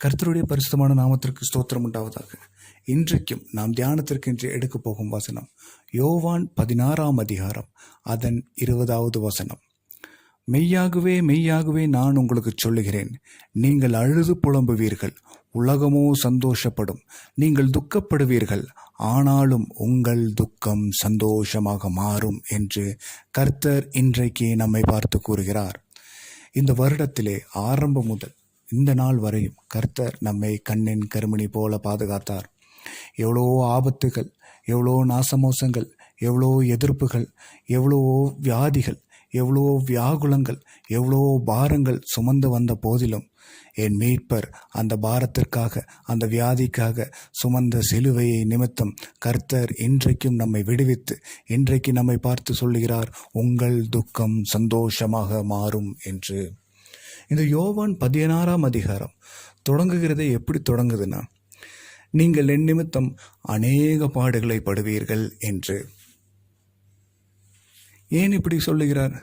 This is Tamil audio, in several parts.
கர்த்தருடைய பரிசுத்தமான நாமத்திற்கு ஸ்தோத்திரம் உண்டாவதாக. இன்றைக்கும் நாம் தியானத்திற்கு இன்று எடுக்கப் போகும் வசனம் யோவான் பதினாறாம் அதிகாரம் அதன் இருபதாவது வசனம். மெய்யாகவே மெய்யாகவே நான் உங்களுக்கு சொல்லுகிறேன். நீங்கள் அழுது புலம்புவீர்கள் உலகமோ சந்தோஷப்படும். நீங்கள் துக்கப்படுவீர்கள் ஆனாலும் உங்கள் துக்கம் சந்தோஷமாக மாறும் என்று கர்த்தர் இன்றைக்கு நம்மை பார்த்து கூறுகிறார். இந்த வருடத்திலே ஆரம்பம் முதல் இந்த நாள் வரையும் கர்த்தர் நம்மை கண்ணின் கருமணி போல பாதுகாத்தார். எவ்வளோ ஆபத்துகள் எவ்வளோ நாசமோசங்கள் எவ்வளோ எதிர்ப்புகள் எவ்வளோ வியாதிகள் எவ்வளோ வியாகுலங்கள் எவ்வளோ பாரங்கள் சுமந்து வந்த போதிலும் என் மீட்பர் அந்த பாரத்திற்காக அந்த வியாதிக்காக சுமந்த சிலுவையை நிமித்தம் கர்த்தர் இன்றைக்கும் நம்மை விடுவித்து இன்றைக்கு நம்மை பார்த்து சொல்லுகிறார் உங்கள் துக்கம் சந்தோஷமாக மாறும் என்று. இந்த யோவான் பதினாறாம் அதிகாரம் தொடங்குகிறதே எப்படி தொடங்குதுன்னா நீங்கள் என் நிமித்தம் அநேக பாடுகளை படுவீர்கள் என்று. ஏன் இப்படி சொல்லுகிறார்?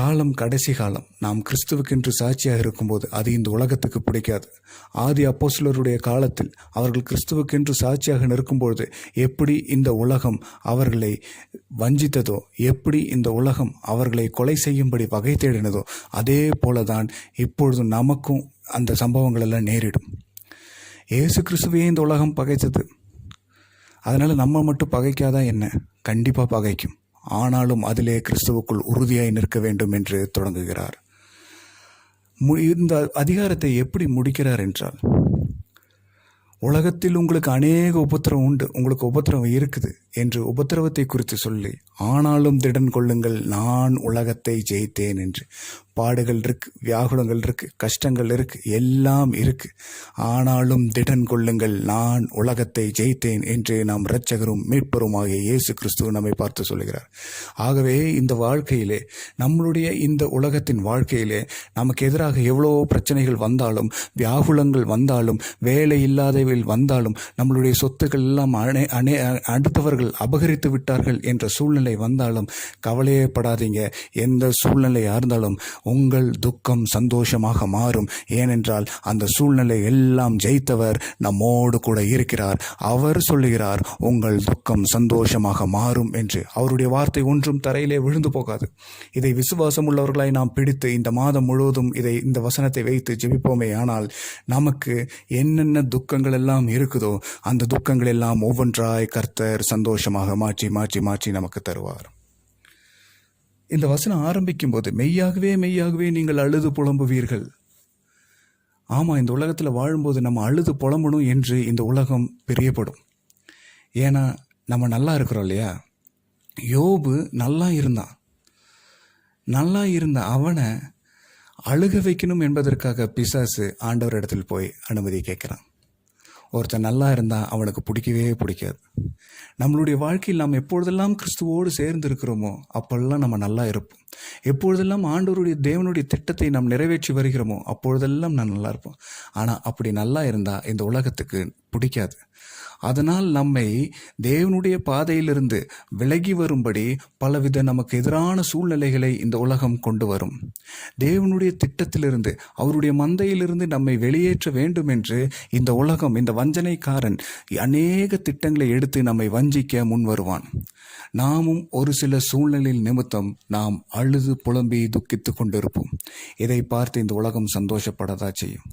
காலம் கடைசி காலம். நாம் கிறிஸ்துவுக்கென்று சாட்சியாக இருக்கும்போது அது இந்த உலகத்துக்கு பிடிக்காது. ஆதி அப்போசிலருடைய காலத்தில் அவர்கள் கிறிஸ்துவுக்கென்று சாட்சியாக நிற்கும்பொழுது எப்படி இந்த உலகம் அவர்களை வஞ்சித்ததோ எப்படி இந்த உலகம் அவர்களை கொலை செய்யும்படி வகை தேடினதோ அதே போலதான் இப்பொழுது நமக்கும் அந்த சம்பவங்கள் எல்லாம் நேரிடும். ஏசு கிறிஸ்துவையே இந்த உலகம் பகைத்தது. அதனால் நம்ம மட்டும் பகைக்காதான் என்ன? கண்டிப்பாக பகைக்கும். ஆனாலும் அதிலே கிறிஸ்துவுக்குள் உறுதியாய் நிற்க வேண்டும் என்று தொடங்குகிறார். மு- இந்த அதிகாரத்தை எப்படி முடிக்கிறார் என்றால் உலகத்தில் உங்களுக்கு அநேக உபத்திரவம் உண்டு உங்களுக்கு உபத்திரவம் இருக்குது என்று உபத்திரவத்தை குறித்து சொல்லி ஆனாலும் திடன் கொள்ளுங்கள் நான் உலகத்தை ஜெயித்தேன் என்று. பாடுகள் இருக்கு வியாகுலங்கள் இருக்கு கஷ்டங்கள் இருக்கு எல்லாம் இருக்கு. ஆனாலும் திடன் கொள்ளுங்கள் நான் உலகத்தை ஜெயித்தேன் என்று நாம் இரட்சகரும் மீட்பருமாகிய இயேசு கிறிஸ்துவ நம்மை பார்த்து சொல்லுகிறார். ஆகவே இந்த வாழ்க்கையிலே நம்மளுடைய இந்த உலகத்தின் வாழ்க்கையிலே நமக்கு எதிராக எவ்வளோ பிரச்சனைகள் வந்தாலும் வியாகுலங்கள் வந்தாலும் வேலை இல்லாதவையில் வந்தாலும் நம்மளுடைய சொத்துக்கள் எல்லாம் அணை அணை அடுத்தவர்கள் அபகரித்து விட்டார்கள் என்ற சூழ்நிலை வந்தாலும் கவலையே படாதீங்க. எந்த சூழ்நிலையாக இருந்தாலும் உங்கள் துக்கம் சந்தோஷமாக மாறும். ஏனென்றால் அந்த சூழ்நிலை எல்லாம் ஜெயித்தவர் நம்மோடு கூட இருக்கிறார். அவர் சொல்லுகிறார் உங்கள் துக்கம் சந்தோஷமாக மாறும் என்று. அவருடைய வார்த்தை ஒன்றும் தரையிலே விழுந்து போகாது. இதை விசுவாசம் உள்ளவர்களாய் நாம் பிடித்து இந்த மாதம் முழுவதும் இதை இந்த வசனத்தை வைத்து ஜெபிப்போமே. ஆனால் நமக்கு என்னென்ன துக்கங்கள் எல்லாம் இருக்குதோ அந்த துக்கங்கள் எல்லாம் ஒவ்வொன்றாய் கர்த்தர் சந்தோஷமாக மாற்றி மாற்றி மாற்றி நமக்கு தருவார். இந்த வசனம் ஆரம்பிக்கும் போது மெய்யாகவே மெய்யாகவே நீங்கள் அழுது புலம்புவீர்கள். ஆமாம் இந்த உலகத்தில் வாழும்போது நம்ம அழுது புலம்பணும் என்று இந்த உலகம் பிரியப்படும். ஏன்னா நம்ம நல்லா இருக்கிறோம் இல்லையா? யோபு நல்லா இருந்தான். நல்லா இருந்த அவனை அழுக வைக்கணும் என்பதற்காக பிசாசு ஆண்டவர் இடத்தில் போய் அனுமதி கேட்குறான். ஒருத்தன் நல்லா இருந்தால் அவனுக்கு பிடிக்கவே பிடிக்காது. நம்மளுடைய வாழ்க்கையில் நாம் எப்பொழுதெல்லாம் கிறிஸ்துவோடு சேர்ந்து இருக்கிறோமோ அப்பொழுதெல்லாம் நம்ம நல்லா இருப்போம். எப்பொழுதெல்லாம் ஆண்டவருடைய தேவனுடைய திட்டத்தை நாம் நிறைவேற்றி வருகிறோமோ அப்பொழுதெல்லாம் நான் நல்லா இருப்போம். ஆனால் அப்படி நல்லா இருந்தால் இந்த உலகத்துக்கு பிடிக்காது. அதனால் நம்மை தேவனுடைய பாதையிலிருந்து விலகி வரும்படி பலவித நமக்கு எதிரான சூழ்நிலைகளை இந்த உலகம் கொண்டு வரும். தேவனுடைய திட்டத்திலிருந்து அவருடைய மந்தையிலிருந்து நம்மை வெளியேற்ற வேண்டும் என்று இந்த உலகம் இந்த வஞ்சனைக்காரன் அநேக திட்டங்களை எடுத்து நம்மை வஞ்சிக்க முன் வருவான். நாமும் ஒரு சில சூழ்நிலையில் நிமித்தம் நாம் அழுது புலம்பி துக்கித்து கொண்டிருப்போம். இதை பார்த்து இந்த உலகம் சந்தோஷப்படதா செய்யும்.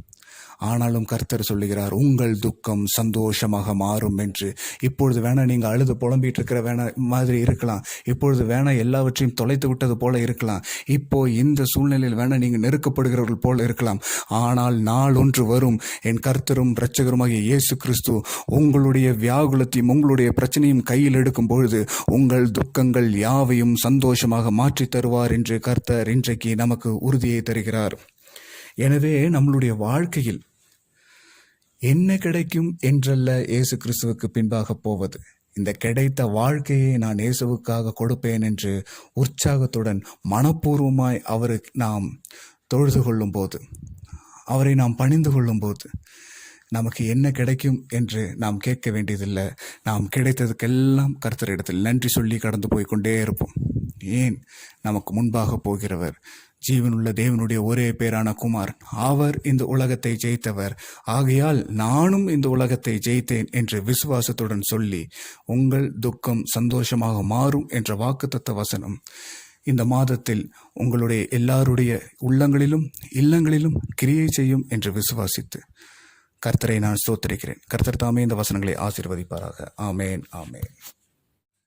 ஆனாலும் கர்த்தர் சொல்லுகிறார் உங்கள் துக்கம் சந்தோஷமாக மாறும் என்று. இப்பொழுது வேணா நீங்கள் அழுது புலம்பிட்டு இருக்கிற வேணா மாதிரி இருக்கலாம். இப்பொழுது வேணா எல்லாவற்றையும் தொலைத்து விட்டது போல இருக்கலாம். இப்போ இந்த சூழ்நிலையில் வேணா நீங்கள் நெருக்கப்படுகிறவர்கள் போல இருக்கலாம். ஆனால் நாள் ஒன்று வரும். என் கர்த்தரும் இரட்சகருமாகிய இயேசு கிறிஸ்து உங்களுடைய வியாகுலத்தையும் உங்களுடைய பிரச்சனையும் கையில் எடுக்கும் பொழுது உங்கள் துக்கங்கள் யாவையும் சந்தோஷமாக மாற்றித் தருவார் என்று கர்த்தர் இன்றைக்கு நமக்கு உறுதியை தருகிறார். எனவே நம்மளுடைய வாழ்க்கையில் என்ன கிடைக்கும் என்றல்ல இயேசு கிறிஸ்துவுக்கு பின்பாக போவது. இந்த கிடைத்த வாழ்க்கையை நான் இயேசுவுக்காக கொடுப்பேன் என்று உற்சாகத்துடன் மனப்பூர்வமாய் அவருக்கு நாம் தொழுது கொள்ளும் போது அவரை நாம் பணிந்து கொள்ளும் போது நமக்கு என்ன கிடைக்கும் என்று நாம் கேட்க வேண்டியதில்லை. நாம் கிடைத்ததுக்கெல்லாம் கர்த்தரிடத்தில் நன்றி சொல்லி கடந்து போய் கொண்டே இருப்போம். ஏன்? நமக்கு முன்பாக போகிறவர் ஜீவனுள்ள தேவனுடைய ஒரே பேரான குமாரன். அவர் இந்த உலகத்தை ஜெயித்தவர். ஆகையால் நானும் இந்த உலகத்தை ஜெயித்தேன் என்று விசுவாசத்துடன் சொல்லி உங்கள் துக்கம் சந்தோஷமாக மாறும் என்ற வாக்குத்தத்த வசனம். இந்த மாதத்தில் உங்களுடைய எல்லாருடைய உள்ளங்களிலும் இல்லங்களிலும் கிரியை செய்யும் என்று விசுவாசித்து கர்த்தரை நான் ஸ்தோத்திரிக்கிறேன். கர்த்தர் தாமே இந்த வசனங்களை ஆசீர்வதிப்பாராக. ஆமேன் ஆமேன்.